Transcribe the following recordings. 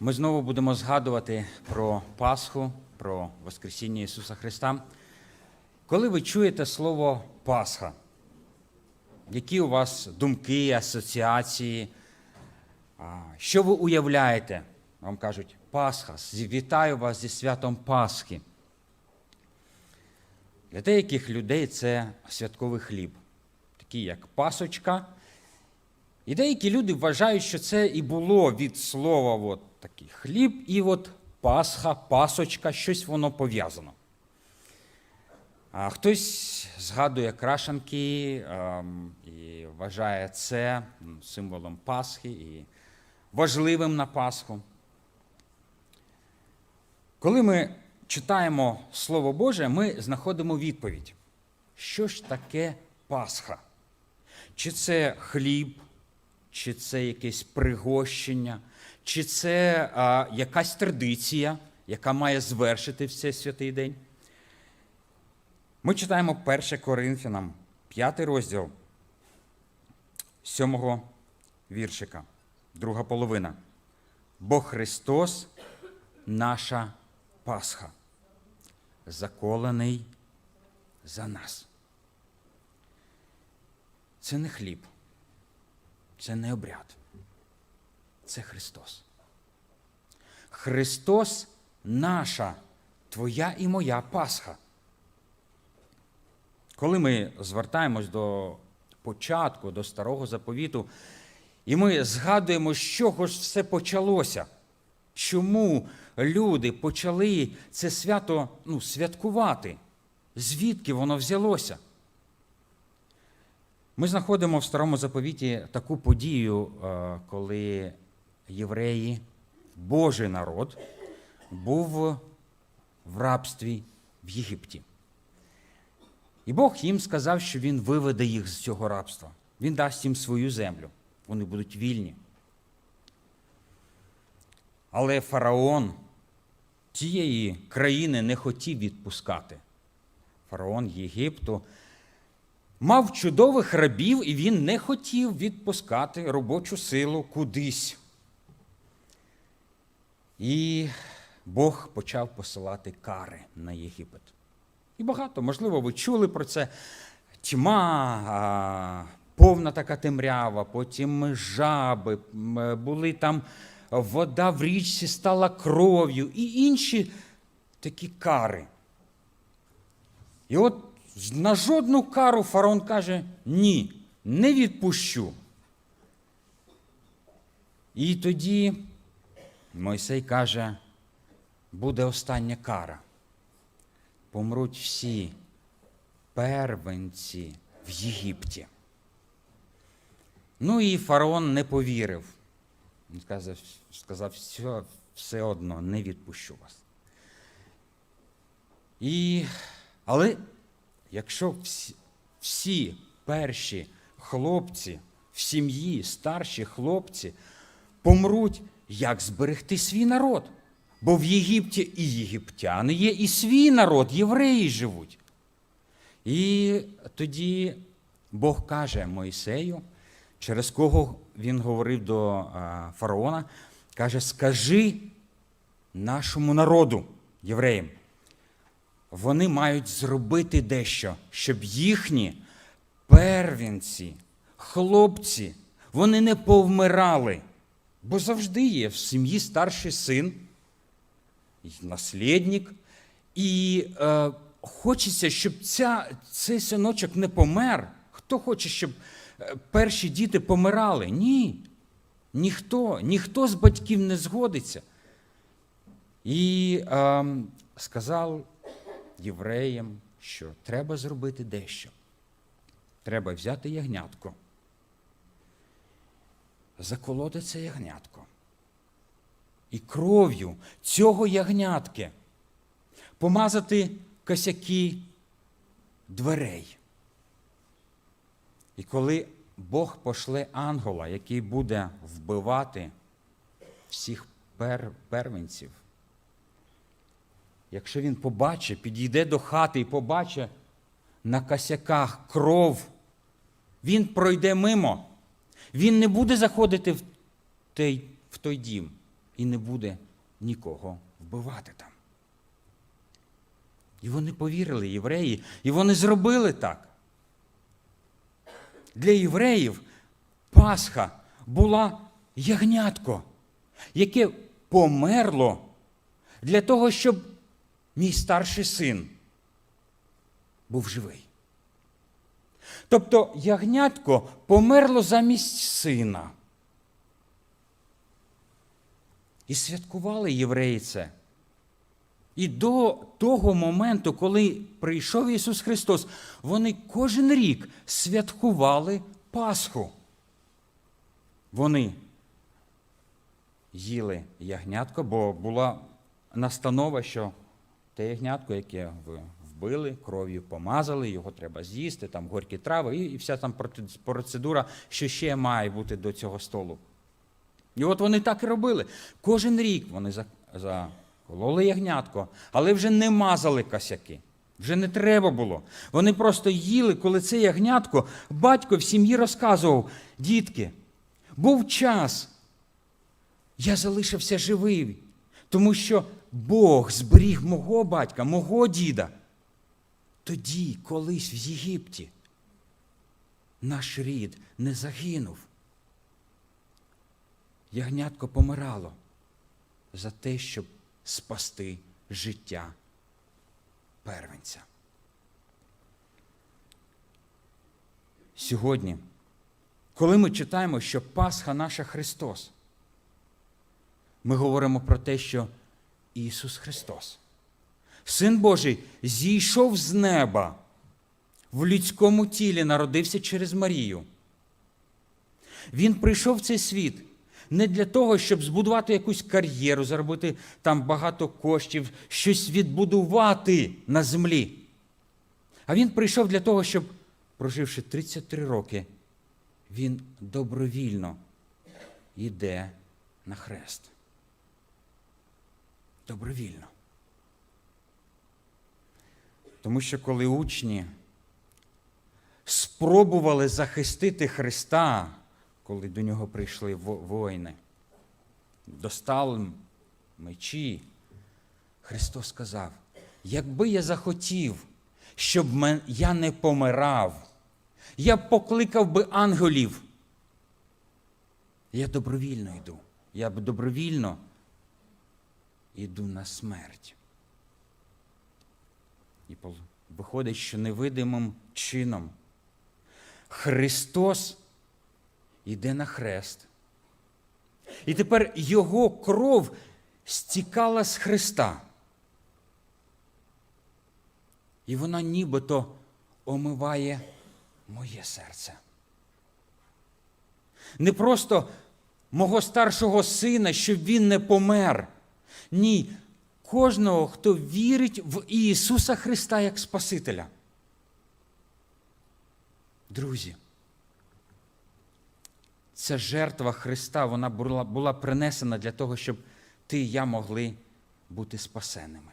Ми знову будемо згадувати про Пасху, про Воскресіння Ісуса Христа. Коли ви чуєте слово Пасха, які у вас думки, асоціації? Що ви уявляєте? Вам кажуть, Пасха, вітаю вас зі святом Пасхи. Для деяких людей це святковий хліб, такий як пасочка. І деякі люди вважають, що це і було від слова от такий хліб, і от Пасха, пасочка, щось воно пов'язано. А хтось згадує крашанки ем, і вважає це символом Пасхи і важливим на Пасху. Коли ми читаємо Слово Боже, ми знаходимо відповідь. Що ж таке Пасха? Чи це хліб, чи це якесь пригощення, чи це а, якась традиція, яка має звершити в цей святий день? Ми читаємо 1 Коринфянам, 5 розділ 7 віршика, друга половина. Бо Христос наша Пасха, заколений за нас. Це не хліб, це не обряд, це Христос. Христос наша, твоя і моя Пасха. Коли ми звертаємось до початку, до старого заповіту, і ми згадуємо, з чого ж все почалося, чому люди почали це свято ну, святкувати, звідки воно взялося. Ми знаходимо в старому заповіті таку подію, е, коли євреї, Божий народ, був в рабстві в Єгипті. І Бог їм сказав, що Він виведе їх з цього рабства. Він дасть їм свою землю. Вони будуть вільні. Але фараон цієї країни не хотів відпускати. Фараон Єгипту мав чудових рабів, і він не хотів відпускати робочу силу кудись. І Бог почав посилати кари на Єгипет. І багато, можливо, ви чули про це. Тьма, повна така темрява, потім жаби, були там вода в річці стала кров'ю і інші такі кари. І от на жодну кару фараон каже: ні, не відпущу. І тоді Мойсей каже, буде остання кара. Помруть всі первенці в Єгипті. Ну і фараон не повірив. Він сказав, сказав все, все одно не відпущу вас. І, але якщо всі, всі перші хлопці в сім'ї, старші хлопці, помруть, як зберегти свій народ? Бо в Єгипті і єгиптяни є, і свій народ, євреї живуть. І тоді Бог каже Моїсею, через кого він говорив до фараона, каже: Скажи нашому народу, євреям, вони мають зробити дещо, щоб їхні первенці, хлопці, вони не повмирали. Бо завжди є в сім'ї старший син, наслідник, і е, хочеться, щоб ця, цей синочок не помер. Хто хоче, щоб е, перші діти помирали? Ні. Ніхто, ніхто з батьків не згодиться. І е, сказав євреям, що треба зробити дещо. Треба взяти ягнятко, заколоти це ягнятко. І кров'ю цього ягнятки помазати косяки дверей. І коли Бог пошле ангела, який буде вбивати всіх пер, первенців, якщо він побачить, підійде до хати і побачить на косяках кров, він пройде мимо. Він не буде заходити в той, в той дім. і не буде нікого вбивати там. І вони повірили, євреї, і вони зробили так. Для євреїв Пасха була ягнятко, яке померло для того, щоб мій старший син був живий. Тобто ягнятко померло замість сина. І святкували євреї це. І до того моменту, коли прийшов Ісус Христос, вони кожен рік святкували Пасху. Вони їли ягнятко, бо була настанова, що те ягнятко, яке ви вбили, кров'ю помазали, його треба з'їсти, там горькі трави, і, вся там процедура, що ще має бути до цього столу. І от вони так і робили. Кожен рік вони закололи ягнятко, але вже не мазали косяки. Вже не треба було. Вони просто їли, коли це ягнятко, батько в сім'ї розказував: дітки, був час, я залишився живий, тому що Бог зберіг мого батька, мого діда. Тоді, колись в Єгипті, наш рід не загинув. Ягнятко помирало за те, щоб спасти життя первенця. Сьогодні, коли ми читаємо, що Пасха наша Христос, ми говоримо про те, що Ісус Христос, Син Божий, зійшов з неба, в людському тілі народився через Марію. Він прийшов в цей світ не для того, щоб збудувати якусь кар'єру, заробити там багато коштів, щось відбудувати на землі. А він прийшов для того, щоб, проживши 33 роки, він добровільно йде на хрест. Добровільно. Тому що коли учні спробували захистити Христа, коли до нього прийшли воїни, достали мечі, Христос сказав: якби я захотів, щоб я не помирав, я б покликав би ангелів. Я добровільно йду. Я б добровільно йду на смерть. І виходить, що невидимим чином Христос йде на хрест. І тепер Його кров стікала з Христа. І вона нібито омиває моє серце. Не просто мого старшого сина, щоб він не помер. Ні, кожного, хто вірить в Ісуса Христа як Спасителя. Друзі, ця жертва Христа вона була, була принесена для того, щоб ти і я могли бути спасеними.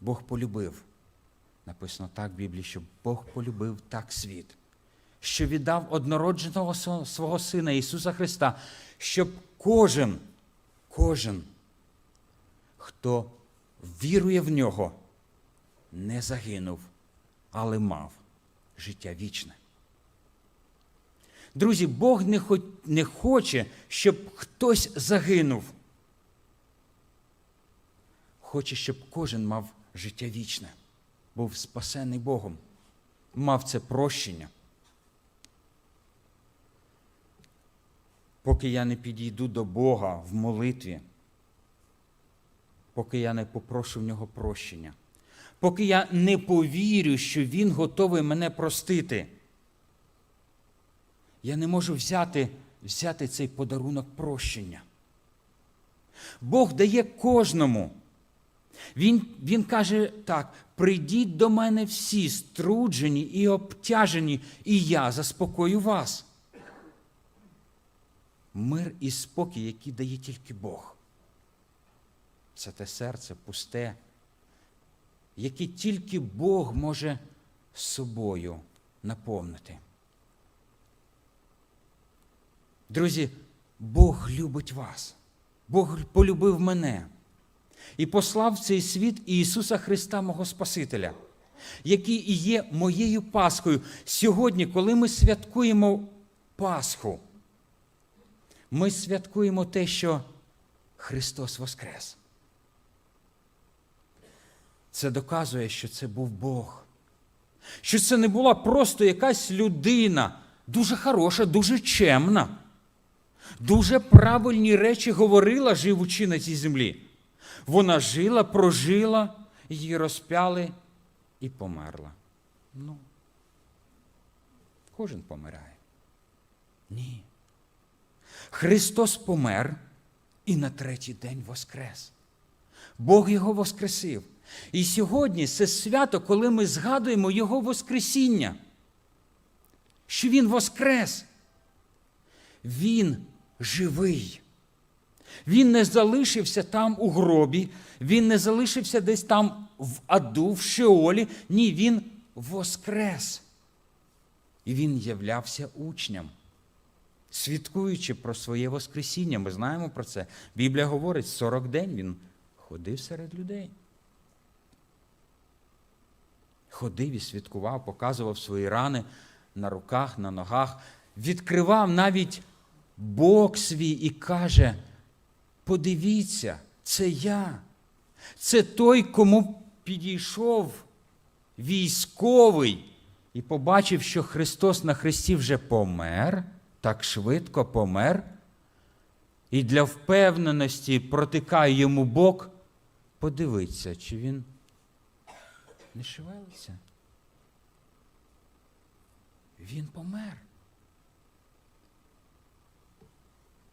Бог полюбив. Написано так в Біблії, що Бог полюбив так світ, що віддав однородженого свого Сина Ісуса Христа, щоб кожен, кожен, хто вірує в нього, не загинув, але мав життя вічне. Друзі, Бог не, хо- не хоче, щоб хтось загинув. Хоче, щоб кожен мав життя вічне, був спасений Богом, мав це прощення. Поки я не підійду до Бога в молитві, поки я не попрошу в нього прощення, поки я не повірю, що Він готовий мене простити, я не можу взяти, взяти цей подарунок прощення. Бог дає кожному. Він, він каже так: прийдіть до мене всі струджені і обтяжені, і я заспокою вас. Мир і спокій, який дає тільки Бог. Це те серце пусте, яке тільки Бог може собою наповнити. Друзі, Бог любить вас. Бог полюбив мене і послав в цей світ Ісуса Христа, мого Спасителя, який і є моєю Пасхою. Сьогодні, коли ми святкуємо Пасху, ми святкуємо те, що Христос Воскрес. Це доказує, що це був Бог. Що це не була просто якась людина, дуже хороша, дуже чемна, дуже правильні речі говорила, живучи на цій землі. Вона жила, прожила, її розпяли і померла. Ну, кожен помирає. Ні. Христос помер і на третій день воскрес. Бог його воскресив. І сьогодні це свято, коли ми згадуємо Його Воскресіння, що Він воскрес. Він живий. Він не залишився там у гробі, він не залишився десь там в аду, в Шеолі. Ні, він воскрес. І він являвся учням, свідкуючи про своє Воскресіння. Ми знаємо про це. Біблія говорить, 40 день він ходив серед людей. Ходив і свідкував, показував свої рани на руках, на ногах, відкривав навіть Бог свій і каже: подивіться, це я. Це той, кому підійшов військовий і побачив, що Христос на Христі вже помер, так швидко помер, і для впевненості протикає йому Бог, подивиться, чи він не шевелиться. Він помер.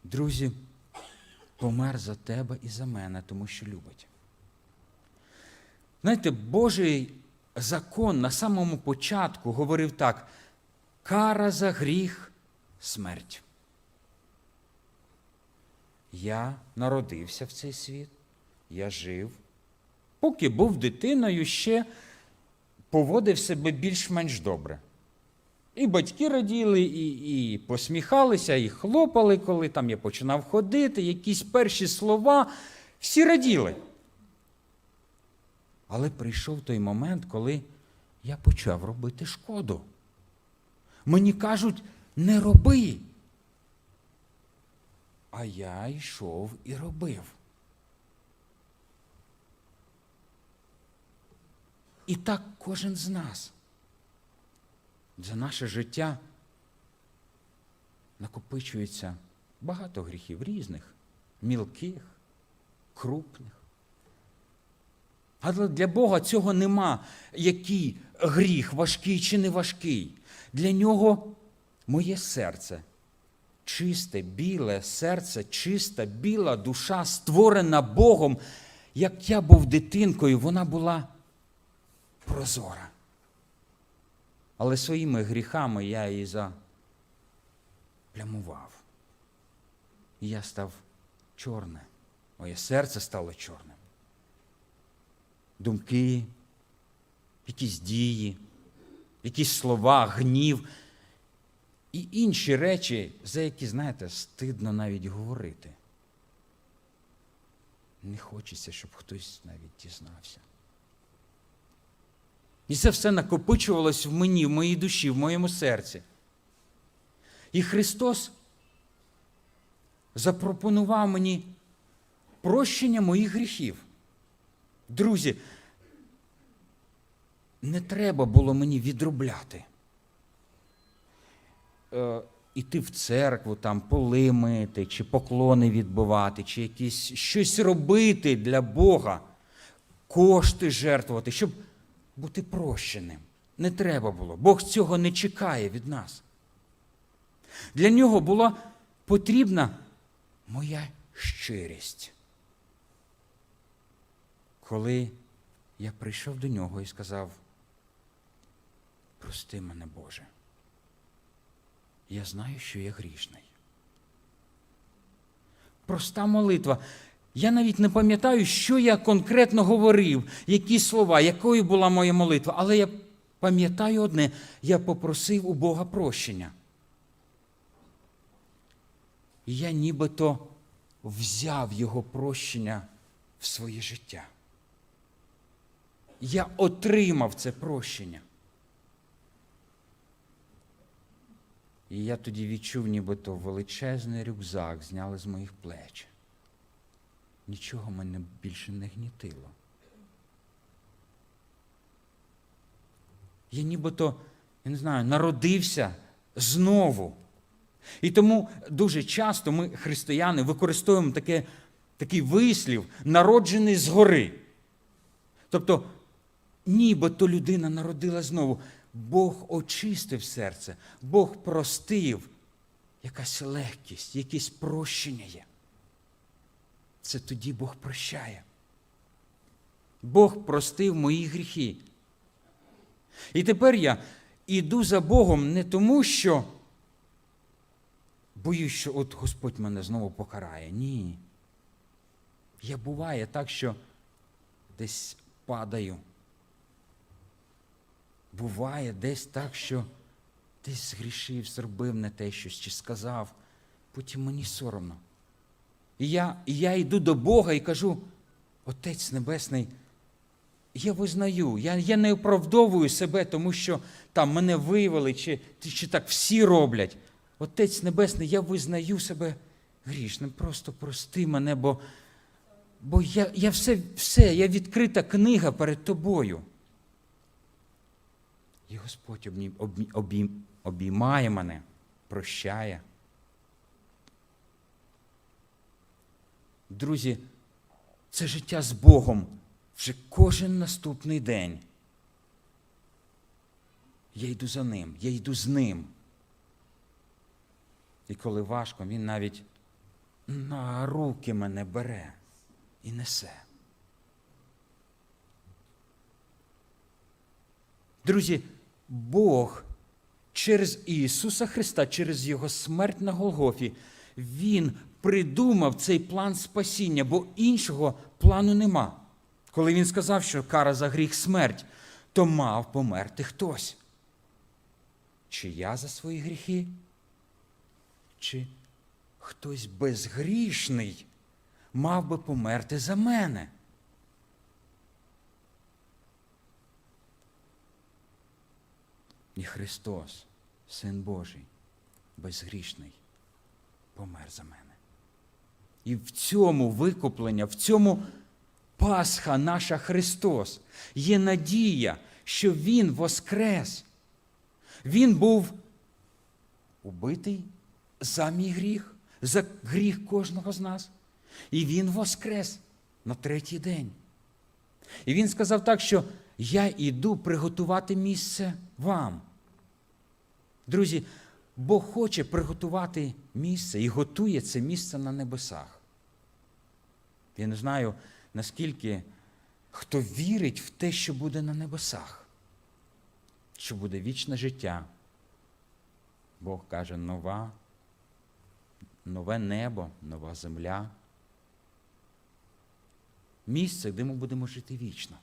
Друзі, помер за тебе і за мене, тому що любить. Знаєте, Божий закон на самому початку говорив так: кара за гріх смерть. Я народився в цей світ, я жив. Поки був дитиною, ще поводив себе більш-менш добре. І батьки раділи, і, і посміхалися, і хлопали, коли там я починав ходити, якісь перші слова, всі раділи. Але прийшов той момент, коли я почав робити шкоду. Мені кажуть, не роби. А я йшов і робив. І так кожен з нас. За наше життя накопичується багато гріхів різних, мілких, крупних. Але для Бога цього нема, який гріх, важкий чи не важкий. Для нього моє серце чисте, біле серце, чиста, біла душа, створена Богом. Як я був дитинкою, вона була прозора. Але своїми гріхами я її заплямував. І я став чорним. Моє серце стало чорним. Думки, якісь дії, якісь слова, гнів і інші речі, за які, знаєте, стидно навіть говорити. Не хочеться, щоб хтось навіть дізнався. І це все накопичувалось в мені, в моїй душі, в моєму серці. І Христос запропонував мені прощення моїх гріхів. Друзі, не треба було мені відробляти. Е, іти в церкву, там, поли мити, чи поклони відбувати, чи якісь щось робити для Бога, кошти жертвувати, щоб бути прощеним. Не треба було. Бог цього не чекає від нас. Для нього була потрібна моя щирість. Коли я прийшов до нього і сказав, прости мене, Боже, я знаю, що я грішний. Проста молитва. Я навіть не пам'ятаю, що я конкретно говорив, які слова, якою була моя молитва, але я пам'ятаю одне, я попросив у Бога прощення. І я нібито взяв Його прощення в своє життя. Я отримав це прощення. І я тоді відчув, нібито величезний рюкзак зняли з моїх плеч. Нічого мене більше не гнітило. Я нібито, я не знаю, народився знову. І тому дуже часто ми, християни, використовуємо таке, такий вислів, народжений згори. Тобто, нібито людина народила знову. Бог очистив серце, Бог простив, якась легкість, якесь прощення є. Це тоді Бог прощає. Бог простив мої гріхи. І тепер я іду за Богом не тому, що боюсь, що от Господь мене знову покарає. Ні. Я буває так, що десь падаю. Буває десь так, що десь згрішив, зробив не те щось чи сказав, потім мені соромно. І я, і я йду до Бога і кажу: Отець Небесний, я визнаю, я, я не оправдовую себе, тому що там мене виявили, чи, чи так всі роблять. Отець Небесний, я визнаю себе грішним. Просто прости мене, бо, бо я, я все, все, я відкрита книга перед тобою. І Господь обіймає мене, прощає. Друзі, це життя з Богом вже кожен наступний день. Я йду за ним, я йду з ним. І коли важко, він навіть на руки мене бере і несе. Друзі, Бог через Ісуса Христа, через Його смерть на Голгофі, Він придумав цей план спасіння, бо іншого плану нема. Коли він сказав, що кара за гріх смерть, то мав померти хтось. Чи я за свої гріхи? Чи хтось безгрішний мав би померти за мене? І Христос, Син Божий, безгрішний, помер за мене. І в цьому викуплення, в цьому Пасха наша Христос, є надія, що Він воскрес. Він був убитий за мій гріх, за гріх кожного з нас. І Він воскрес на третій день. І він сказав так, що я йду приготувати місце вам. Друзі, Бог хоче приготувати місце і готує це місце на небесах. Я не знаю, наскільки хто вірить в те, що буде на небесах, що буде вічне життя. Бог каже, нова, нове небо, нова земля. Місце, де ми будемо жити вічно.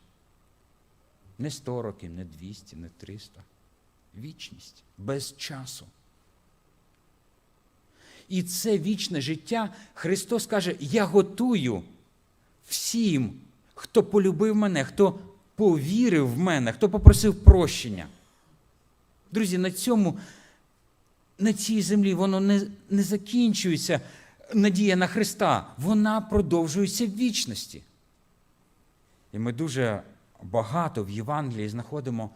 Не 100 років, не 200, не 300. Вічність без часу. І це вічне життя Христос каже: Я готую всім, хто полюбив мене, хто повірив в мене, хто попросив прощення. Друзі, на цьому, на цій землі воно не, не закінчується надія на Христа, вона продовжується в вічності. І ми дуже багато в Євангелії знаходимо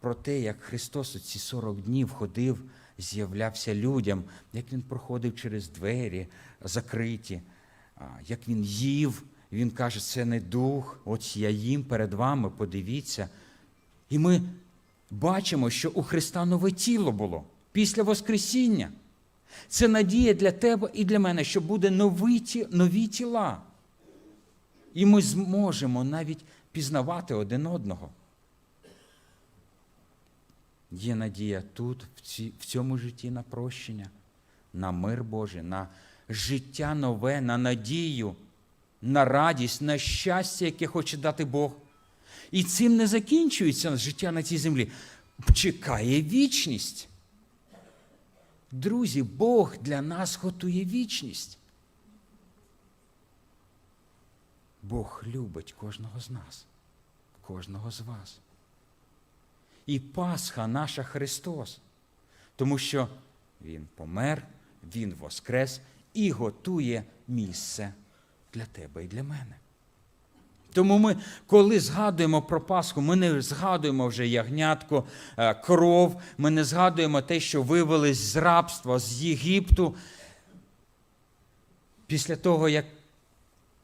про те, як Христос у ці 40 днів ходив, з'являвся людям, як Він проходив через двері закриті, як Він їв. Він каже, це не дух, ось я їм перед вами, подивіться. І ми бачимо, що у Христа нове тіло було після Воскресіння. Це надія для тебе і для мене, що буде нові, нові тіла. І ми зможемо навіть пізнавати один одного. Є надія тут, в, цьому житті на прощення, на мир Божий, на життя нове, на надію, на радість, на щастя, яке хоче дати Бог. І цим не закінчується життя на цій землі. Чекає вічність. Друзі, Бог для нас готує вічність. Бог любить кожного з нас, кожного з вас. І Пасха наша Христос, тому що Він помер, Він воскрес і готує місце для тебе і для мене. Тому ми, коли згадуємо про Пасху, ми не згадуємо вже ягнятко, е, кров, ми не згадуємо те, що вивелись з рабства, з Єгипту. Після того, як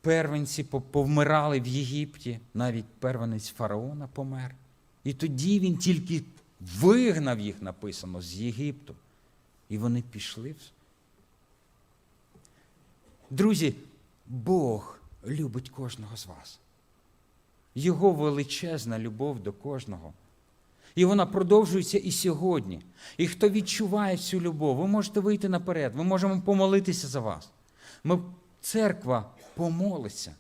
первенці повмирали в Єгипті, навіть первенець фараона помер. І тоді він тільки вигнав їх, написано, з Єгипту. І вони пішли. Друзі, Бог любить кожного з вас. Його величезна любов до кожного. І вона продовжується і сьогодні. І хто відчуває цю любов, ви можете вийти наперед, ми можемо помолитися за вас. Ми, церква помолиться.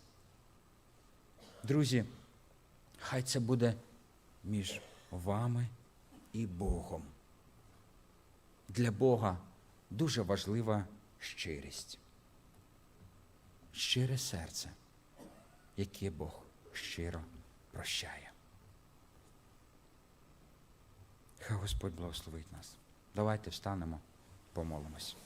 Друзі, хай це буде між вами і Богом. Для Бога дуже важлива щирість. Щире серце, яке Бог щиро прощає. Хай Господь благословить нас. Давайте встанемо, помолимось.